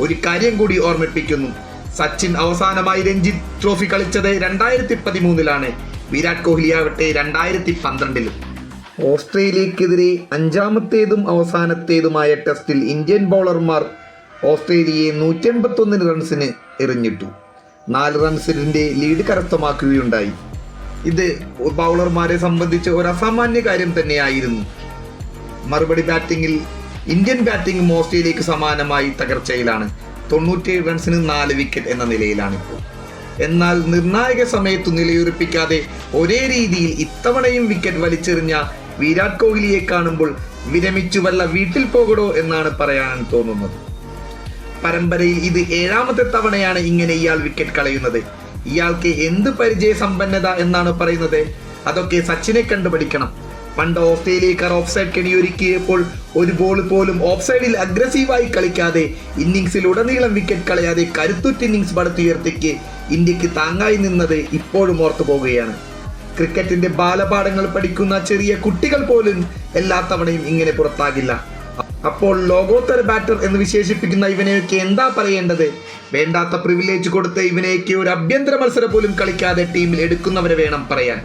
ഒരു കാര്യം കൂടി ഓർമ്മിപ്പിക്കുന്നു. സച്ചിൻ അവസാനമായി രഞ്ജി ട്രോഫി കളിച്ചത് രണ്ടായിരത്തി പതിമൂന്നിലാണ് വിരാട് കോഹ്ലി ആവട്ടെ രണ്ടായിരത്തി പന്ത്രണ്ടിലും ഓസ്ട്രേലിയക്കെതിരെ അഞ്ചാമത്തേതും അവസാനത്തേതുമായ ടെസ്റ്റിൽ ഇന്ത്യൻ ബൗളർമാർ ഓസ്ട്രേലിയയെ നൂറ്റി എൺപത്തൊന്നിന് റൺസിന് എറിഞ്ഞിട്ടു. നാല് റൺസിന്റെ ലീഡ് കരസ്ഥമാക്കുകയുണ്ടായി. ഇത് ബൗളർമാരെ സംബന്ധിച്ച് ഒരു അസാമാന്യ കാര്യം തന്നെയായിരുന്നു. മറുപടി ബാറ്റിംഗിൽ ഇന്ത്യൻ ബാറ്റിംഗും ഓസ്ട്രേലിയക്ക് സമാനമായി തകർച്ചയിലാണ്. തൊണ്ണൂറ്റിയേഴ് റൺസിന് നാല് വിക്കറ്റ് എന്ന നിലയിലാണ് ഇപ്പോൾ എന്നാൽ നിർണായക സമയത്തു നിലയുറപ്പിക്കാതെ ഒരേ രീതിയിൽ ഇത്തവണയും വിക്കറ്റ് വലിച്ചെറിഞ്ഞ വിരാട് കോഹ്ലിയെ കാണുമ്പോൾ വിരമിച്ചു വല്ല വീട്ടിൽ പോകടോ എന്നാണ് പറയാൻ തോന്നുന്നത്. പരമ്പരയിൽ ഇത് ഏഴാമത്തെ തവണയാണ് ഇങ്ങനെ ഇയാൾ വിക്കറ്റ് കളയുന്നത്. ഇയാൾക്ക് എന്ത് പരിചയ സമ്പന്നത എന്നാണ് പറയുന്നത്? അതൊക്കെ സച്ചിനെ കണ്ടുപഠിക്കണം പണ്ട് ഓസ്ട്രേലിയക്കാർ ഓഫ് സൈഡ് കെണിയൊരുക്കിയപ്പോൾ ഒരു ബോൾ പോലും ഓഫ് സൈഡിൽ അഗ്രസീവായി കളിക്കാതെ ഇന്നിങ്സിൽ ഉടനീളം വിക്കറ്റ് കളയാതെ കരുത്തുറ്റ ഇന്നിങ്സ് പടുത്തുയർത്തിക്ക് ഇന്ത്യയ്ക്ക് താങ്ങായി നിന്നത് ഇപ്പോഴും ഓർത്തു പോകുകയാണ് ക്രിക്കറ്റിന്റെ ബാലപാഠങ്ങൾ പഠിക്കുന്ന ചെറിയ കുട്ടികൾ പോലും എല്ലാ തവണയും ഇങ്ങനെ പുറത്താകില്ല. അപ്പോൾ ലോകോത്തര ബാറ്റർ എന്ന് വിശേഷിപ്പിക്കുന്ന ഇവനെയൊക്കെ എന്താ പറയേണ്ടത്? വേണ്ടാത്ത പ്രിവിലേജ് കൊടുത്ത് ഇവനെയൊക്കെ ഒരു അഭ്യന്തര മത്സരം പോലും കളിക്കാതെ ടീമിൽ എടുക്കുന്നവരെ വേണം പറയാൻ.